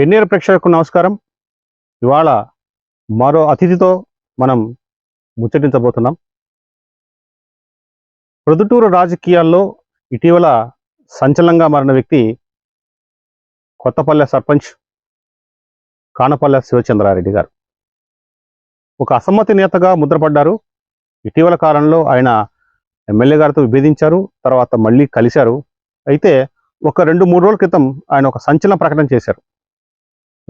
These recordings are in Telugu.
పెన్నేరు ప్రేక్షకులకు నమస్కారం. ఇవాళ మరో అతిథితో మనం ముచ్చటించబోతున్నాం. ప్రొద్దుటూరు రాజకీయాల్లో ఇటీవల సంచలనంగా మారిన వ్యక్తి కొత్తపల్లె సర్పంచ్ కానపల్లె శివచంద్రారెడ్డి గారు. ఒక అసమ్మతి నేతగా ముద్రపడ్డారు. ఇటీవల కాలంలో ఆయన ఎమ్మెల్యే గారితో విభేదించారు. తర్వాత మళ్ళీ కలిశారు. అయితే ఒక రెండు మూడు రోజుల క్రితం ఆయన ఒక సంచలన ప్రకటన చేశారు.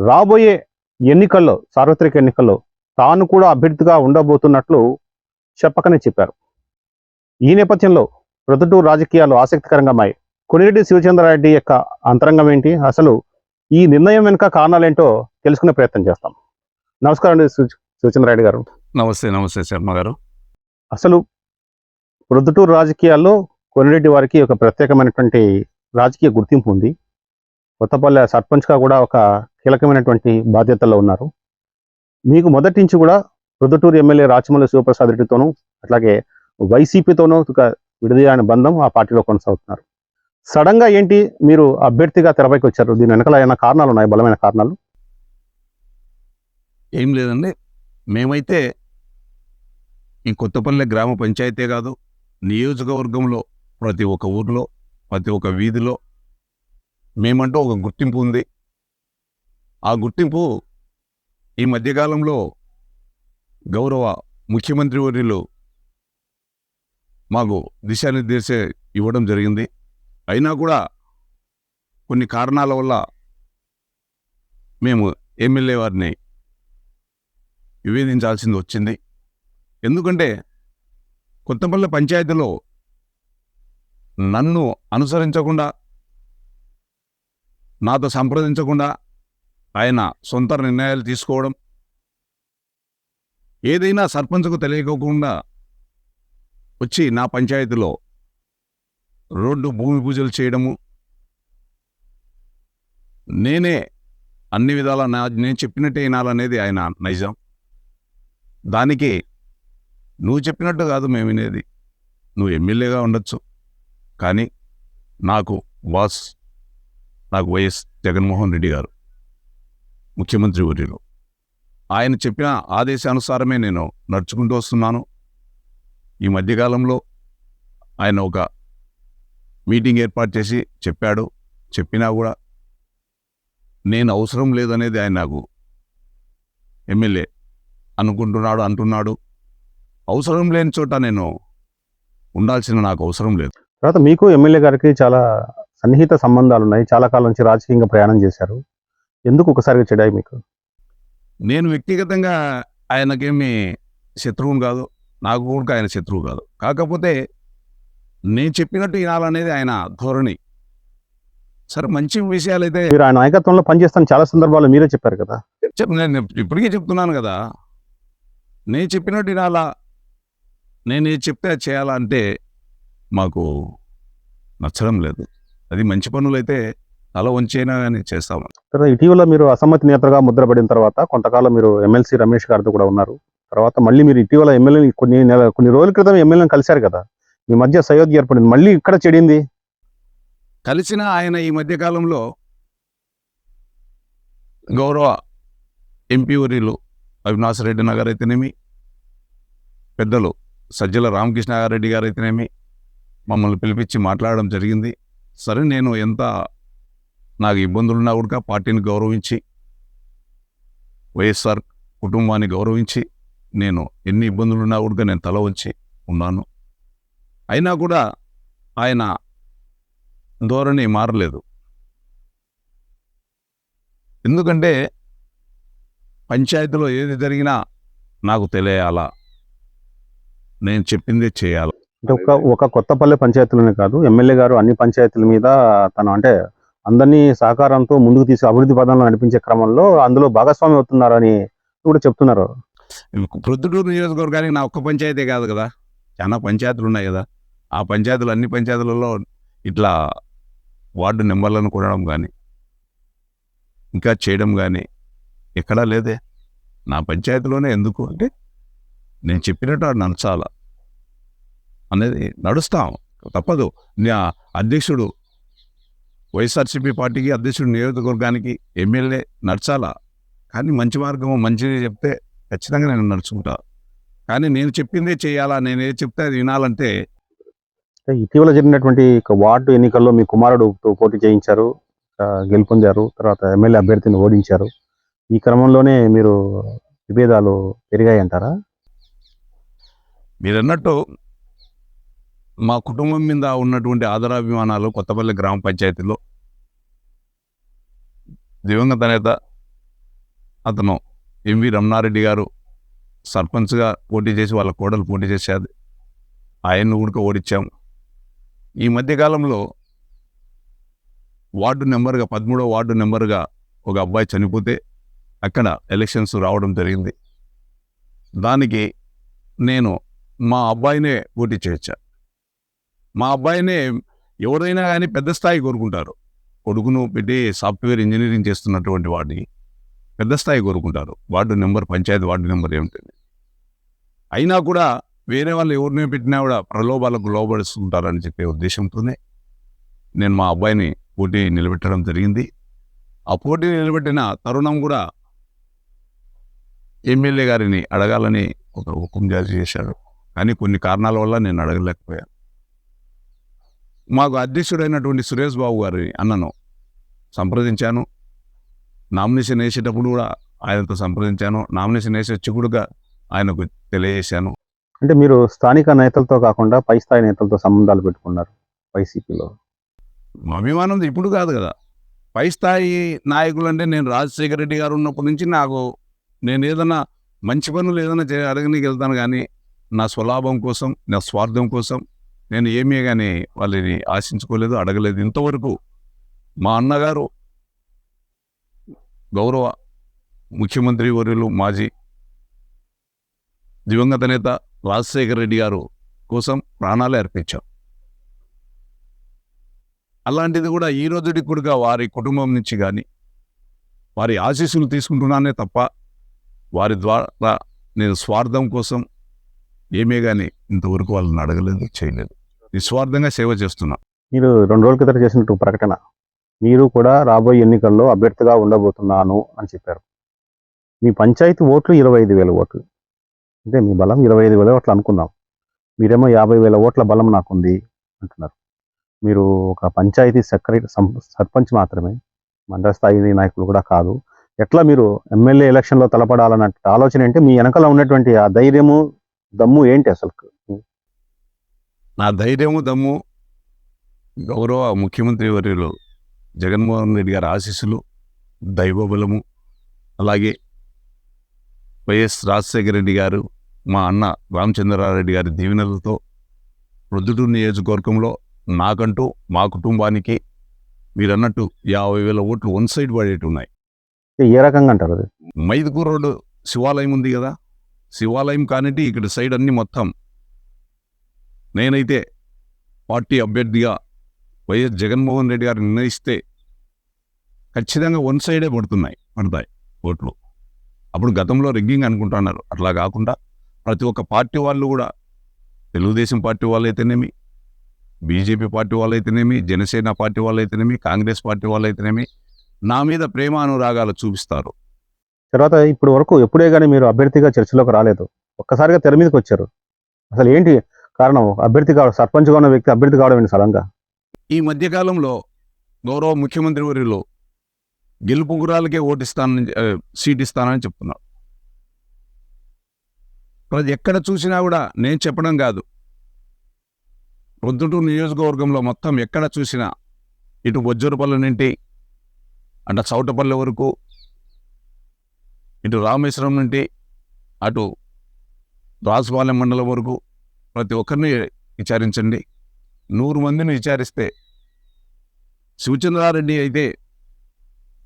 రాబోయే ఎన్నికల్లో సార్వత్రిక ఎన్నికల్లో తాను కూడా అభ్యర్థిగా ఉండబోతున్నట్లు చెప్పకనే చెప్పారు. ఈ నేపథ్యంలో ప్రొద్దుటూరు రాజకీయాలు ఆసక్తికరంగా మాయి కొనిరెడ్డి శివచంద్రారెడ్డి యొక్క అంతరంగం ఏంటి? అసలు ఈ నిర్ణయం వెనుక కారణాలేంటో తెలుసుకునే ప్రయత్నం చేస్తాం. నమస్కారం అండి శివ- శివచంద్రారెడ్డి గారు. నమస్తే నమస్తే శర్మ గారు. అసలు ప్రొద్దుటూరు రాజకీయాల్లో కొనిరెడ్డి వారికి ఒక ప్రత్యేకమైనటువంటి రాజకీయ గుర్తింపు ఉంది. కొత్తపల్లె సర్పంచ్గా కూడా ఒక కీలకమైనటువంటి బాధ్యతల్లో ఉన్నారు. మీకు మొదటి నుంచి కూడా ప్రొద్దుటూరు ఎమ్మెల్యే రాచమల్లి శివప్రసాద్ రెడ్డితోనూ అట్లాగే వైసీపీతోనూ ఒక విడదీయని బంధం ఆ పార్టీలో కొనసాగుతున్నారు. సడన్గా ఏంటి మీరు అభ్యర్థిగా తెరపైకి వచ్చారు? దీని వెనకాల ఏమైనా కారణాలు ఉన్నాయి? బలమైన కారణాలు? ఏం లేదండి. మేమైతే ఈ కొత్తపల్లె గ్రామ పంచాయతీ కాదు నియోజకవర్గంలో ప్రతి ఒక్క ఊర్లో ప్రతి ఒక్క వీధిలో మేమంటూ ఒక గుర్తింపు ఉంది. ఆ గుర్తింపు ఈ మధ్యకాలంలో గౌరవ ముఖ్యమంత్రి వర్యులు మాకు దిశానిర్దేశ ఇవ్వడం జరిగింది. అయినా కూడా కొన్ని కారణాల వల్ల మేము ఎమ్మెల్యే వారిని వివేదించాల్సింది వచ్చింది. ఎందుకంటే కొత్తపల్లి పంచాయతీలో నన్ను అనుసరించకుండా నాతో సంప్రదించకుండా ఆయన సొంత నిర్ణయాలు తీసుకోవడం. ఏదైనా సర్పంచ్కు తెలియకోకుండా వచ్చి నా పంచాయతీలో రోడ్డు భూమి పూజలు చేయడము. నేనే అన్ని విధాల నా నేను చెప్పినట్టే వినాలనేది ఆయన నైజం. దానికి నువ్వు చెప్పినట్టు కాదు మేము వినేది. నువ్వు ఎమ్మెల్యేగా ఉండొచ్చు. కానీ నాకు బాస్ నాకు వైఎస్ జగన్మోహన్ రెడ్డి గారు. ముఖ్యమంత్రి వర్యులు. ఆయన చెప్పిన ఆదేశానుసారమే నేను నడుచుకుంటూ వస్తున్నాను. ఈ మధ్యకాలంలో ఆయన ఒక మీటింగ్ ఏర్పాటు చేసి చెప్పాడు. చెప్పినా కూడా నేను అవసరం లేదనేది ఆయన నాకు ఎమ్మెల్యే అనుకుంటున్నాడు అంటున్నాడు. అవసరం లేని చోట నేను ఉండాల్సిన నాకు అవసరం లేదు. తర్వాత మీకు ఎమ్మెల్యే గారికి చాలా సన్నిహిత సంబంధాలు ఉన్నాయి. చాలా కాలం నుంచి రాజకీయంగా ప్రయాణం చేశారు. ఎందుకు ఒకసారిగా చెడాయి మీకు? నేను వ్యక్తిగతంగా ఆయనకేమి శత్రువును కాదు నాకు కూడా ఆయన శత్రువు కాదు. కాకపోతే నేను చెప్పినట్టు వినాలనేది ఆయన ధోరణి. సరే మంచి విషయాలైతే మీరు ఆయన నాయకత్వంలో పనిచేస్తాను చాలా సందర్భాల్లో మీరే చెప్పారు కదా. నేను ఇప్పటికే చెప్తున్నాను కదా. నేను చెప్పినట్టు వినాలా? నేను ఏది చెప్తే అది చేయాలా అంటే మాకు నచ్చడం లేదు. అది మంచి పనులైతే తల వంచైనా కానీ చేస్తాము తర్వాత ఇటీవల మీరు అసమ్మతి నేతగా ముద్రపడిన తర్వాత కొంతకాలం మీరు ఎమ్మెల్సీ రమేష్ గారితో కూడా ఉన్నారు. తర్వాత మళ్ళీ మీరు ఇటీవల ఎమ్మెల్యే కొన్ని నెల కొన్ని రోజుల క్రితం ఎమ్మెల్యేని కలిశారు కదా? మీ మధ్య సయోధ్య ఏర్పడింది. మళ్ళీ ఇక్కడ చెడింది. కలిసిన ఆయన ఈ మధ్యకాలంలో గౌరవ ఎంపీ వర్యులు అవినాష్ రెడ్డి నగర్ అయితేనేమి పెద్దలు సజ్జల రామకృష్ణారెడ్డి గారు అయితేనేమి మమ్మల్ని పిలిపించి మాట్లాడడం జరిగింది. సరే నేను ఎంత నాకు ఇబ్బందులున్నా కూడా పార్టీని గౌరవించి వైఎస్ఆర్ కుటుంబాన్ని గౌరవించి నేను ఎన్ని ఇబ్బందులున్నా కూడా నేను తల వంచి ఉన్నాను. అయినా కూడా ఆయన ధోరణి మారలేదు. ఎందుకంటే పంచాయతీలో ఏది జరిగినా నాకు తెలియాలా? నేను చెప్పిందే చేయాలి? అంటే ఒక ఒక కొత్తపల్లి పంచాయతీలోనే కాదు ఎమ్మెల్యే గారు అన్ని పంచాయతీల మీద తను అంటే అందరినీ సహకారంతో ముందుకు తీసి అభివృద్ధి పదంలో నడిపించే క్రమంలో అందులో భాగస్వామి అవుతున్నారని కూడా చెప్తున్నారు. ప్రొద్దుటూరు నియోజకవర్గానికి నా ఒక్క పంచాయతీ కాదు కదా. చాలా పంచాయతీలు ఉన్నాయి కదా. ఆ పంచాయతీలు అన్ని పంచాయతీలలో ఇట్లా వార్డు నెంబర్లను కొనడం కానీ ఇంకా చేయడం కానీ ఎక్కడా లేదే. నా పంచాయతీలోనే ఎందుకు అంటే నేను చెప్పినట్టు అది నడచాల అనేది నడుస్తాం. తప్పదు. నా అధ్యక్షుడు వైఎస్ఆర్సీపీ పార్టీకి అధ్యక్షుడు నియోజకవర్గానికి ఎమ్మెల్యే నడచాలా? కానీ మంచి మార్గం మంచిది చెప్తే ఖచ్చితంగా నేను నడుచుకుంటా. కానీ నేను చెప్పిందే చేయాలా? నేను ఏది చెప్తే అది వినాలంటే ఇటీవల జరిగినటువంటి ఒక వార్డు ఎన్నికల్లో మీ కుమారుడుతో పోటీ చేయించారు గెలుపొందారు తర్వాత ఎమ్మెల్యే అభ్యర్థిని ఓడించారు. ఈ క్రమంలోనే మీరు విభేదాలు పెరిగాయి అంటారా మీరు అన్నట్టు మా కుటుంబం మీద ఉన్నటువంటి ఆదరాభిమానాలు కొత్తపల్లి గ్రామ పంచాయతీలో. దివంగత నేత అతను ఎంవి రమణారెడ్డి గారు సర్పంచ్గా పోటీ చేసి వాళ్ళ కోడలు పోటీ చేసేది ఆయన్ని ఉడక ఓడించాం. ఈ మధ్యకాలంలో వార్డు నెంబర్గా పదమూడో వార్డు నెంబర్గా ఒక అబ్బాయి చనిపోతే అక్కడ ఎలక్షన్స్ రావడం జరిగింది. దానికి నేను మా అబ్బాయినే పోటీ చేయొచ్చా మా అబ్బాయినే ఎవరైనా కానీ పెద్ద స్థాయి కోరుకుంటారు. కొడుకును పెట్టి సాఫ్ట్వేర్ ఇంజనీరింగ్ చేస్తున్నటువంటి వాడిని పెద్ద స్థాయి కోరుకుంటారు. Ward number panchayat ward number ఏమిటండి అయినా కూడా వేరే వాళ్ళు ఎవరినే పెట్టినా కూడా ప్రలోభాలకు లోబడుస్తుంటారని చెప్పే ఉద్దేశంతోనే నేను మా అబ్బాయిని పోటీ నిలబెట్టడం జరిగింది. ఆ పోటీ నిలబెట్టిన తరుణం కూడా ఎమ్మెల్యే గారిని అడగాలని ఒక హుకుం జారీ చేశారు. కానీ కొన్ని కారణాల వల్ల నేను అడగలేకపోయాను. మాకు అధ్యక్షుడైనటువంటి సురేష్ బాబు గారి అన్నను సంప్రదించాను. నామినేషన్ వేసేటప్పుడు కూడా ఆయనతో సంప్రదించాను. నామినేషన్ వేసే చిక్కుడుగా ఆయనకు తెలియజేశాను. అంటే మీరు స్థానిక నేతలతో కాకుండా పై స్థాయి నేతలతో సంబంధాలు పెట్టుకున్నారు వైసీపీలో. అభిమానం ఇప్పుడు కాదు కదా. పై స్థాయి నాయకులు అంటే నేను రాజశేఖర రెడ్డి గారు ఉన్నప్పటి నుంచి నాకు నేను ఏదైనా మంచి పనులు ఏదైనా అడగనీకి వెళ్తాను కానీ నా స్వలాభం కోసం నా స్వార్థం కోసం నేను ఏమీ కానీ వాళ్ళని ఆశించుకోలేదు అడగలేదు. ఇంతవరకు మా అన్నగారు గౌరవ ముఖ్యమంత్రి వర్యులు మాజీ దివంగత నేత రాజశేఖర రెడ్డి గారు కోసం ప్రాణాలు అర్పించాం అలాంటిది కూడా ఈ రోజుకి కూడా వారి కుటుంబం నుంచి కానీ వారి ఆశీస్సులు తీసుకుంటున్నానే తప్ప వారి ద్వారా నేను స్వార్థం కోసం ఏమే కానీ ఇంతవరకు వాళ్ళని అడగలేదు చేయలేదు. నిస్వార్థంగా సేవ చేస్తున్నా. మీరు రెండు రోజుల క్రితం చేసినట్టు ప్రకటన. మీరు కూడా రాబోయే ఎన్నికల్లో అభ్యర్థిగా ఉండబోతున్నాను అని చెప్పారు. మీ పంచాయతీ ఓట్లు ఇరవై ఐదు వేల ఓట్లు. అంటే మీ బలం ఇరవై ఐదు వేల ఓట్లు అనుకుందాం. మీరేమో యాభై వేల ఓట్ల బలం నాకుంది అంటున్నారు. మీరు ఒక పంచాయతీ సెక్రటరీ సర్పంచ్ మాత్రమే మండల స్థాయి నాయకులు కూడా కాదు. ఎట్లా మీరు ఎమ్మెల్యే ఎలక్షన్లో తలపడాలన్న ఆలోచన ఏంటి? మీ వెనకాల ఉన్నటువంటి ఆ ధైర్యము దమ్ము ఏంటి అసలు నా ధైర్యము దమ్ము గౌరవ ముఖ్యమంత్రి వర్యులు జగన్మోహన్ రెడ్డి గారి ఆశీస్సులు దైవబలము అలాగే వైఎస్ రాజశేఖర రెడ్డి గారు మా అన్న రామచంద్రారెడ్డి గారి దీవెనలతో ప్రొద్దుటూరు నియోజకవర్గంలో నాకంటూ మా కుటుంబానికి మీరు అన్నట్టు యాభై వేల ఓట్లు వన్ సైడ్ పడేటి ఉన్నాయి. ఏ రకంగా అంటారు అది? మైదుకూరు రోడ్డు శివాలయం ఉంది కదా? శివాలయం కానిటి ఇక్కడ సైడ్ అన్ని మొత్తం నేనైతే పార్టీ అభ్యర్థిగా వైఎస్ జగన్మోహన్ రెడ్డి గారు నిర్ణయిస్తే ఖచ్చితంగా వన్ సైడే పడుతున్నాయి పడతాయి ఓట్లు. అప్పుడు గతంలో రిగ్గింగ్ అనుకుంటున్నారు. అట్లా కాకుండా ప్రతి ఒక్క పార్టీ వాళ్ళు కూడా తెలుగుదేశం పార్టీ వాళ్ళైతేనేమి బీజేపీ పార్టీ వాళ్ళు అయితేనేమి జనసేన పార్టీ వాళ్ళు అయితేనేమి కాంగ్రెస్ పార్టీ వాళ్ళు అయితేనేమి నా మీద ప్రేమ అనురాగాలు చూపిస్తారు. తర్వాత ఇప్పుడు వరకు ఎప్పుడే కానీ మీరు అభ్యర్థిగా చర్చలోకి రాలేదు. ఒక్కసారిగా తెర మీదకి వచ్చారు. అసలు ఏంటి కారణం అభ్యర్థి కావడం సర్పంచ్గా ఉన్న వ్యక్తి అభ్యర్థి కావడం ఏంటి సడన్గా ఈ మధ్యకాలంలో గౌరవ ముఖ్యమంత్రి వర్యులు గెలుపు గురాలకే ఓటిస్తానని సీట్ ఇస్తానని చెప్తున్నారు. ప్రతి ఎక్కడ చూసినా కూడా నేను చెప్పడం కాదు. ప్రొద్దుటూరు నియోజకవర్గంలో మొత్తం ఎక్కడ చూసినా ఇటు బొజ్జూరుపల్లి నుండి అటు చౌటపల్లి వరకు ఇటు రామేశ్వరం నుండి అటు రాజపాలెం మండలం వరకు ప్రతి ఒక్కరిని విచారించండి. నూరు మందిని విచారిస్తే శివచంద్రారెడ్డి అయితే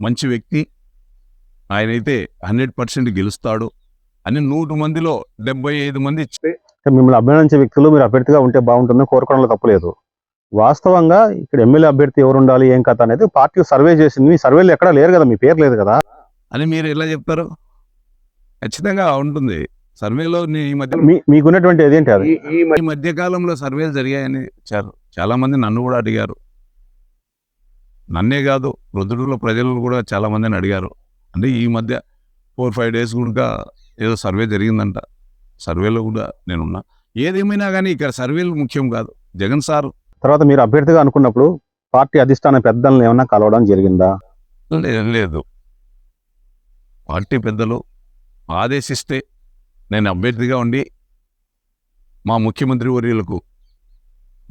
మంచి వ్యక్తి. ఆయనైతే హండ్రెడ్ పర్సెంట్ గెలుస్తాడు అని నూరు మందిలో డెబ్బై ఐదు మంది ఇస్తే మిమ్మల్ని అభినందించే వ్యక్తులు మీరు అభ్యర్థిగా ఉంటే బాగుంటుందని కోరుకోవడంలో తప్పలేదు. వాస్తవంగా ఇక్కడ ఎమ్మెల్యే అభ్యర్థి ఎవరు ఉండాలి ఏం కథ అనేది పార్టీ సర్వే చేసింది. మీ సర్వేలు ఎక్కడా లేరు కదా మీ పేరు లేదు కదా. అని మీరు ఎలా చెప్తారు? ఖచ్చితంగా ఉంటుంది. సర్వేలో ఈ మధ్య మీకున్నటువంటి అదేంటి అది? ఈ- మధ్య కాలంలో సర్వేలు జరిగాయని చాలు చాలా మంది నన్ను కూడా అడిగారు. నన్నే కాదు ప్రొద్దుటూరులో ప్రజలు కూడా చాలా మందిని అడిగారు. అంటే ఈ మధ్య ఫోర్ ఫైవ్ డేస్ కూడా ఏదో సర్వే జరిగిందంట. సర్వేలో కూడా నేనున్నా. ఏదేమైనా కానీ ఇక్కడ సర్వేలు ముఖ్యం కాదు. జగన్ సార్ తర్వాత మీరు అభ్యర్థిగా అనుకున్నప్పుడు పార్టీ అధిష్టాన పెద్దలను ఏమన్నా కలవడం జరిగిందా? లేదు. పార్టీ పెద్దలు ఆదేశిస్తే నేను అభ్యర్థిగా ఉండి మా ముఖ్యమంత్రి వర్యులకు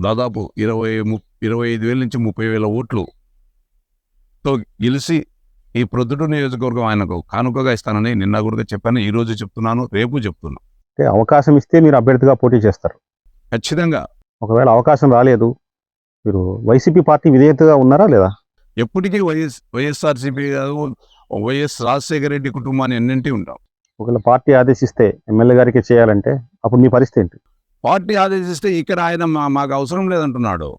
దాదాపు ఇరవై ము ఇరవై ఐదు వేల నుంచి ముప్పై వేల ఓట్లుతో గెలిచి ఈ ప్రొద్దుటూరు నియోజకవర్గం ఆయనకు కానుకగా ఇస్తానని నిన్న కూడా చెప్పాను. ఈ రోజు చెప్తున్నాను రేపు చెప్తున్నాను అవకాశం ఇస్తే మీరు అభ్యర్థిగా పోటీ చేస్తారు. ఖచ్చితంగా. ఒకవేళ అవకాశం రాలేదు మీరు వైసీపీ పార్టీ విధేయతగా ఉన్నారా లేదా? ఎప్పటికీ YS YSRCP YS Rajasekhara Reddy కుటుంబాన్ని ఎన్నింటి ఉంటాం. ఒకవేళ పార్టీ ఆదేశిస్తే ఎమ్మెల్యే గారికి చేయాలంటే అప్పుడు నీ పరిస్థితి ఏంటి? పార్టీ ఆదేశిస్తే ఇక్కడ ఆయన మా మాకు అవసరం లేదంటున్నాడు.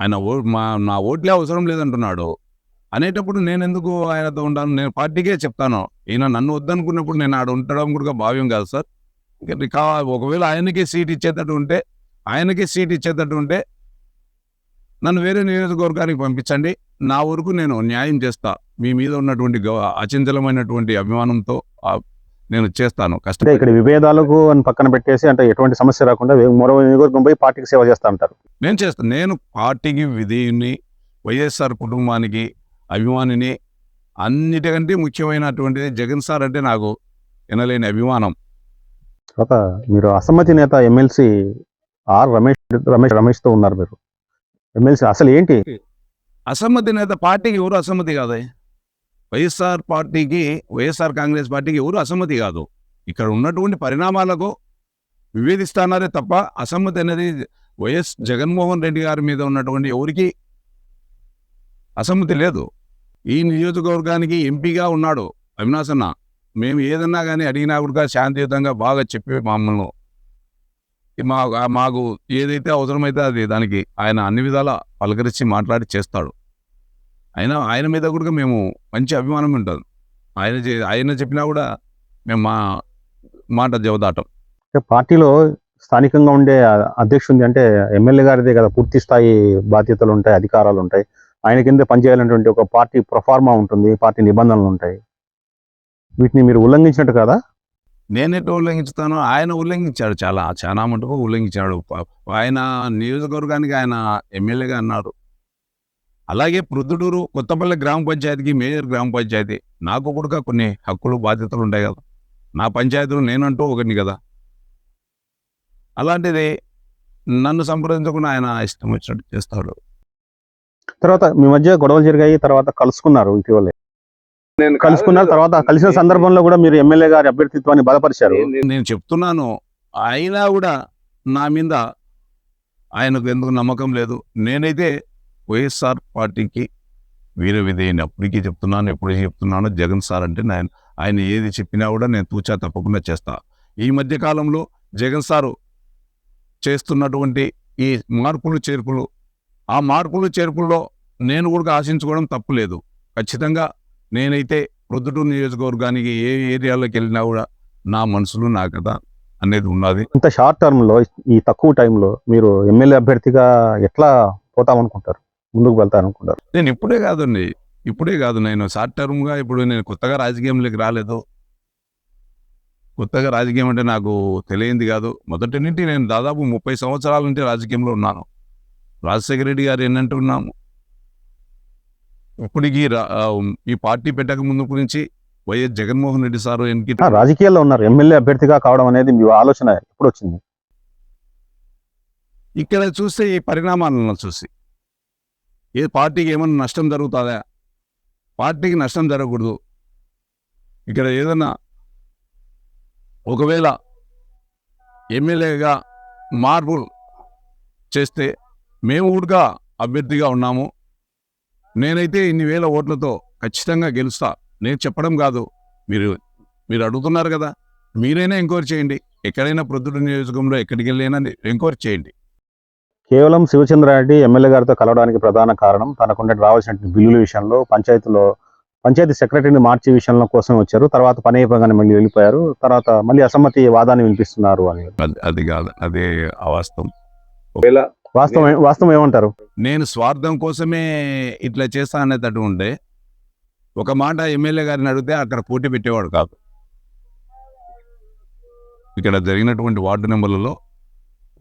ఆయన ఓ మా నా ఓట్లే అవసరం లేదంటున్నాడు. అనేటప్పుడు నేను ఎందుకు ఆయనతో ఉంటాను? నేను పార్టీకే చెప్తాను. ఈయన నన్ను వద్దనుకున్నప్పుడు నేను ఆడ ఉండడం కూడా భావ్యం కాదు సార్. ఇంకా ఒకవేళ ఆయనకే సీట్ ఇచ్చేటట్టు ఉంటే ఆయనకే సీట్ ఇచ్చేటట్టు ఉంటే నన్ను వేరే నియోజకవర్గానికి పంపించండి. నా వరకు నేను న్యాయం చేస్తా. మీ మీద ఉన్నటువంటి గౌ అచంచలమైనటువంటి అభిమానంతో నేను చేస్తాను. కష్టపడి ఇక్కడ విభేదాలకు అని పక్కన పెట్టేసి అంటే ఎటువంటి సమస్య రాకుండా మరో నియోజకవర్గం పోయి పార్టీకి సేవ చేస్తా అంటారు. నేను చేస్తాను నేను పార్టీకి విధేయుని వైఎస్ఆర్ కుటుంబానికి అభిమానిని అన్నిటికంటే ముఖ్యమైనటువంటిది జగన్ సార్ అంటే నాకు వినలేని అభిమానం. తర్వాత మీరు అసమ్మతి నేత ఎమ్మెల్సీ ఆర్ రమేష్ రమేష్ రమేష్తో ఉన్నారు మీరు. ఎమ్మెల్సీ అసలు ఏంటి? అసమ్మతి నేత పార్టీకి ఎవరు అసమ్మతి కాదే? వైఎస్ఆర్ పార్టీకి వైఎస్ఆర్ కాంగ్రెస్ పార్టీకి ఎవరు అసమ్మతి కాదు. ఇక్కడ ఉన్నటువంటి పరిణామాలకు వివేదిస్తానారే తప్ప అసమ్మతి అనేది వైఎస్ జగన్మోహన్ రెడ్డి గారి మీద ఉన్నటువంటి ఎవరికి అసమ్మతి లేదు. ఈ నియోజకవర్గానికి ఎంపీగా ఉన్నాడు అవినాశన్న మేము ఏదన్నా కానీ అడిగినా కూడా శాంతియుతంగా బాగా చెప్పి మమ్మల్ని మా మాకు ఏదైతే అవసరమైతే అది దానికి ఆయన అన్ని విధాల పలకరించి మాట్లాడి చేస్తాడు. ఆయన ఆయన మీద కూడా మేము మంచి అభిమానం ఉంటుంది. ఆయన చే- ఆయన చెప్పినా కూడా మేము మా మాట జవదాటం. పార్టీలో స్థానికంగా ఉండే అధ్యక్షుడి అంటే ఎమ్మెల్యే గారిదే కదా పూర్తి స్థాయి బాధ్యతలు ఉంటాయి అధికారాలు ఉంటాయి. ఆయన కింద పనిచేయాలనేటువంటి ఒక పార్టీ ప్రొఫార్మా ఉంటుంది పార్టీ నిబంధనలు ఉంటాయి. వీటిని మీరు ఉల్లంఘించినట్టు కదా? నేనెట్లా ఉల్లంఘిస్తాను ఆయన ఉల్లంఘించాడు చాలా. చాలా మటుకు ఉల్లంఘించాడు. ఆయన నియోజకవర్గానికి ఆయన ఎమ్మెల్యేగా అన్నారు. అలాగే ప్రొద్దుటూరు కొత్తపల్లి గ్రామ పంచాయతీకి మేయర్ గ్రామ పంచాయతీ. నాకు కూడా కొన్ని హక్కులు బాధ్యతలు ఉంటాయి కదా. నా పంచాయతీలో నేనంటూ ఒకటి కదా. అలాంటిది నన్ను సంప్రదించకుండా ఆయన ఇష్టం వచ్చినట్టు చేస్తాడు. తర్వాత మీ మధ్య గొడవలు జరిగాయి తర్వాత కలుసుకున్నారు ఇటీవలే. నేను కలుసుకున్నారు తర్వాత కలిసిన సందర్భంలో కూడా మీరు ఎమ్మెల్యే గారి అభ్యర్థిత్వాన్ని బలపరిచారు. నేను చెప్తున్నాను అయినా కూడా నా మీద ఆయనకు ఎందుకు నమ్మకం లేదు. నేనైతే వైఎస్ఆర్ పార్టీకి వీర విధేయని అప్పటికీ చెప్తున్నాను ఎప్పుడు చెప్తున్నాను జగన్ సార్ అంటే నేను ఆయన ఏది చెప్పినా కూడా నేను తూచా తప్పకుండా చేస్తా. ఈ మధ్య కాలంలో జగన్ సారు చేస్తున్నటువంటి ఈ మార్పులు చేర్పులు ఆ మార్పులు చేర్పుల్లో నేను కూడా ఆశించుకోవడం తప్పులేదు ఖచ్చితంగా నేనైతే ప్రొద్దుటూరు నియోజకవర్గానికి ఏ ఏరియాలోకి వెళ్ళినా కూడా నా మనసులో నా కథ అనేది ఉన్నది. ఇంత షార్ట్ టర్మ్లో ఈ తక్కువ టైంలో మీరు ఎమ్మెల్యే అభ్యర్థిగా ఎట్లా పోతామనుకుంటారు? ముందుకు వెళ్తారనుకుంటారు? నేను ఇప్పుడే కాదండి ఇప్పుడే కాదు. నేను షార్ట్ టర్మ్గా ఇప్పుడు నేను కొత్తగా రాజకీయంలోకి రాలేదు. కొత్తగా రాజకీయం అంటే నాకు తెలియంది కాదు. మొదటి నుండి నేను దాదాపు ముప్పై సంవత్సరాల నుండి రాజకీయంలో ఉన్నాను. రాజశేఖర రెడ్డి గారు ఏంటంటున్నాము ఇప్పటికీ ఈ పార్టీ పెట్టక ముందు గురించి వైఎస్ జగన్మోహన్ రెడ్డి సారు రాజకీయాల్లో ఉన్నారు. ఎమ్మెల్యే అభ్యర్థిగా కావడం అనేది మీ ఆలోచన ఎప్పుడు వచ్చింది ఇక్కడ చూస్తే ఈ పరిణామాలను చూసి. ఏ పార్టీకి ఏమన్నా నష్టం జరుగుతుందా? పార్టీకి నష్టం జరగకూడదు. ఇక్కడ ఏదన్నా ఒకవేళ ఎమ్మెల్యేగా మార్పులు చేస్తే మేము కూడా అభ్యర్థిగా ఉన్నాము. నేనైతే ఇన్ని వేల ఓట్లతో ఖచ్చితంగా గెలుస్తా. నేను చెప్పడం కాదు. మీరు మీరు అడుగుతున్నారు కదా. మీరైనా ఎంక్వైరీ చేయండి. ఎక్కడైనా ప్రొద్దుట నియోజకంలో ఎక్కడికి వెళ్ళైనా ఎంక్వైరీ చేయండి. కేవలం శివచంద్రారెడ్డి ఎమ్మెల్యే గారితో కలవడానికి ప్రధాన కారణం తనకుండే రావాల్సిన బిల్లుల విషయంలో పంచాయతీలో పంచాయతీ సెక్రటరీని మార్చే విషయంలో కోసం వచ్చారు. తర్వాత పని అయిపోగానే మళ్ళీ వెళ్ళిపోయారు. తర్వాత మళ్ళీ అసమ్మతి వాదాన్ని వినిపిస్తున్నారు అని. అది అది కాదు. అదే అవాస్తవం. వాస్తవం వాస్తవం ఏమంటారు? నేను స్వార్థం కోసమే ఇట్లా చేస్తా అనేటట్టు ఉంటే ఒక మాట ఎమ్మెల్యే గారిని అడిగితే అక్కడ పోటీ పెట్టేవాడు కాదు. ఇక్కడ జరిగినటువంటి వార్డు నెంబర్లలో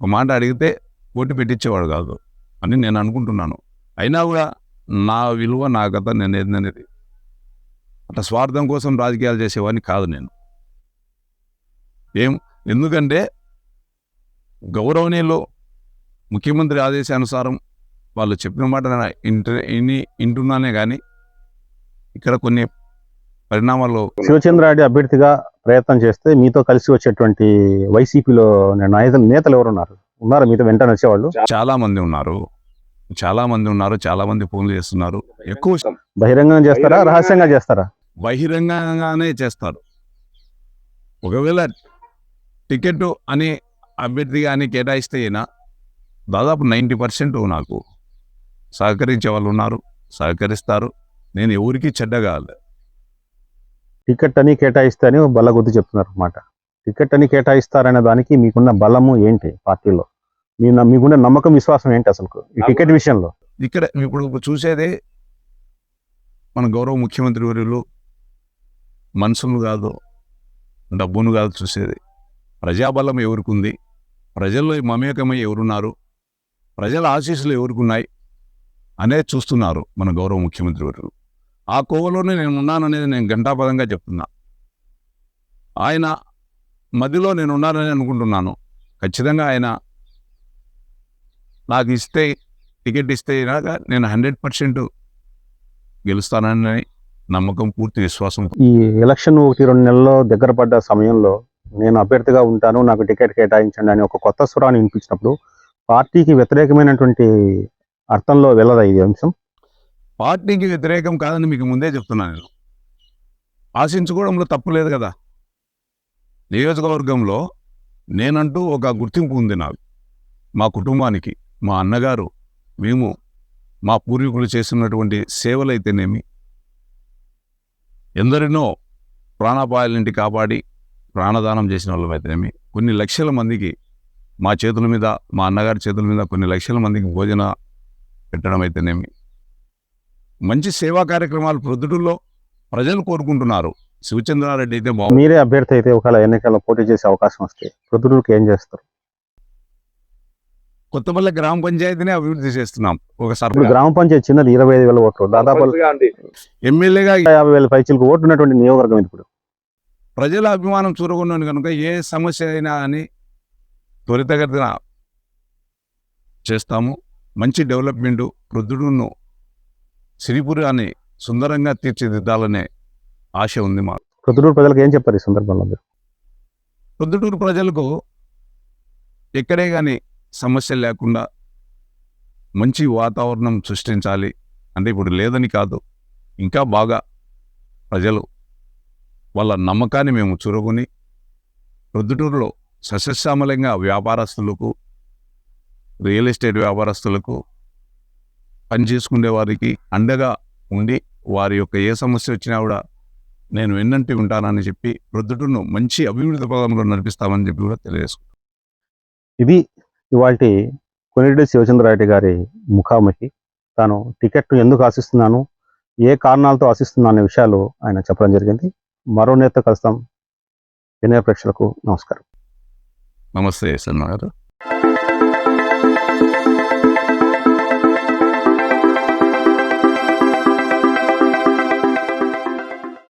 ఒక మాట అడిగితే పోటీ పెట్టించేవాడు కాదు అని నేను అనుకుంటున్నాను. అయినా కూడా నా విలువ నా కథ నేను ఏందనేది. అట్లా స్వార్థం కోసం రాజకీయాలు చేసేవాడిని కాదు నేను. ఏం? ఎందుకంటే గౌరవనీయులు ముఖ్యమంత్రి ఆదేశానుసారం వాళ్ళు చెప్పిన మాట ఇంట ఇని వింటున్నానే కానీ ఇక్కడ కొన్ని పరిణామాలు శివచంద్రారెడ్డి అభ్యర్థిగా ప్రయత్నం చేస్తే మీతో కలిసి వచ్చేటువంటి వైసీపీలో నేతలు ఎవరు ఉన్నారు? ఉన్నారు మీతో వెంటనే వచ్చేవాళ్ళు? చాలా మంది ఉన్నారు. చాలా మంది ఉన్నారు. చాలా మంది ఫోన్లు చేస్తున్నారు. ఎక్కువ బహిరంగంగా చేస్తారా? రహస్యంగా చేస్తారా? బహిరంగంగానే చేస్తారు. ఒకవేళ టికెట్ అని అభ్యర్థి కానీ కేటాయిస్తే అయినా దాదాపు నైంటీ పర్సెంట్ నాకు సహకరించే వాళ్ళు ఉన్నారు సహకరిస్తారు. నేను ఎవరికి చెడ్డగా టికెట్ అని కేటాయిస్తే అని బల్ల గుర్తు చెప్తున్నారు అన్నమాట టికెట్ అని కేటాయిస్తారనే దానికి మీకున్న బలము ఏంటి పార్టీలో? మీ మీకున్న నమ్మకం విశ్వాసం ఏంటి అసలు ఈ టికెట్ విషయంలో? ఇక్కడ ఇప్పుడు చూసేదే మన గౌరవ ముఖ్యమంత్రి వర్యులు మనుషులు కాదు డబ్బును కాదు చూసేది. ప్రజాబలం ఎవరికి ఉంది ప్రజల్లో మమేకమై ఎవరున్నారు? ప్రజల ఆశీస్సులు ఎవరికి ఉన్నాయి అనేది చూస్తున్నారు మన గౌరవ ముఖ్యమంత్రి వర్యులు ఆ కోవలోనే నేను ఉన్నాననేది నేను ఘంటాపదంగా చెప్తున్నా. ఆయన మధ్యలో నేను ఉన్నానని అనుకుంటున్నాను. ఖచ్చితంగా ఆయన నాకు ఇస్తే టికెట్ ఇస్తే ఇలాగా నేను హండ్రెడ్ పర్సెంట్ గెలుస్తానని నమ్మకం పూర్తి విశ్వాసం. ఈ ఎలక్షన్ ఒకటి రెండు నెలల్లో దగ్గర పడ్డ సమయంలో నేను అభ్యర్థిగా ఉంటాను నాకు టికెట్ కేటాయించండి అని ఒక కొత్త స్వరాన్ని వినిపించినప్పుడు పార్టీకి వ్యతిరేకమైనటువంటి అర్థంలో వెళ్ళదా ఇది అంశం? పార్టీకి వ్యతిరేకం కాదని మీకు ముందే చెప్తున్నాను నేను. ఆశించుకోవడంలో తప్పు లేదు కదా. నియోజకవర్గంలో నేనంటూ ఒక గుర్తింపు ఉంది నాకు. మా కుటుంబానికి మా అన్నగారు మేము మా పూర్వీకులు చేస్తున్నటువంటి సేవలైతేనేమి? ఎందరినో ప్రాణాపాయాలంటి కాపాడి ప్రాణదానం చేసిన వాళ్ళమైతేనేమి? కొన్ని లక్షల మందికి మా చేతుల మీద మా అన్నగారి చేతుల మీద కొన్ని లక్షల మందికి భోజన పెట్టడం అయితేనేమి. మంచి సేవా కార్యక్రమాలు ప్రొద్దుటూరులో ప్రజలు కోరుకుంటున్నారు. శివచంద్రారెడ్డి అయితే బాగు మీరే అభ్యర్థి అయితే ఒకవేళ ఎన్నికల్లో పోటీ చేసే అవకాశం వస్తే ప్రొద్దుటూరుకి ఏం చేస్తారు? కొత్తపల్లి గ్రామ పంచాయతీని అభివృద్ధి చేస్తున్నాం. ఒక సర్పంచ్ గ్రామ పంచాయతీ చిన్నది ఇరవై ఐదు వేల ఓట్లు. దాదాపు ఎమ్మెల్యేగా యాభై వేల పైచీలకు ఓట్లు ఉన్నటువంటి నియోజకవర్గం ఇది ఇప్పుడు. ప్రజల అభిమానం చూరగొన్నాను కనుక ఏ సమస్య అయినా అని త్వరితగతిన చేస్తాము. మంచి డెవలప్మెంట్ ప్రొద్దుడును సిరిపురాన్ని సుందరంగా తీర్చిదిద్దాలనే ఆశ ఉంది మా ప్రొద్దుటూరు ప్రజలకు ఏం చెప్పారు ఈ సందర్భంలో ప్రొద్దుటూరు ప్రజలకు ఎక్కడే కానీ సమస్య లేకుండా మంచి వాతావరణం సృష్టించాలి. అంటే ఇప్పుడు లేదని కాదు ఇంకా బాగా ప్రజలు వాళ్ళ నమ్మకాన్ని మేము చురుకుని ప్రొద్దుటూరులో సస్యశ్యామలంగా వ్యాపారస్తులకు రియల్ ఎస్టేట్ వ్యాపారస్తులకు పని చేసుకునే వారికి అండగా ఉండి వారి యొక్క ఏ సమస్య వచ్చినా కూడా నేను వెన్నంటి ఉంటానని చెప్పి ప్రొద్దుటూరును మంచి అభివృద్ధి పదంలో నడిపిస్తామని చెప్పి కూడా తెలియజేసుకుంటాను ఇది ఇవాళ కొనిరెడ్డి శివచంద్రారెడ్డి గారి ముఖాముఖి. తాను టికెట్ను ఎందుకు ఆశిస్తున్నాను ఏ కారణాలతో ఆశిస్తున్నాను అనే విషయాలు ఆయన చెప్పడం జరిగింది. మరో నేత కలుస్తాం. వినయ ప్రేక్షకులకు నమస్కారం. నమస్తే సన్న గారు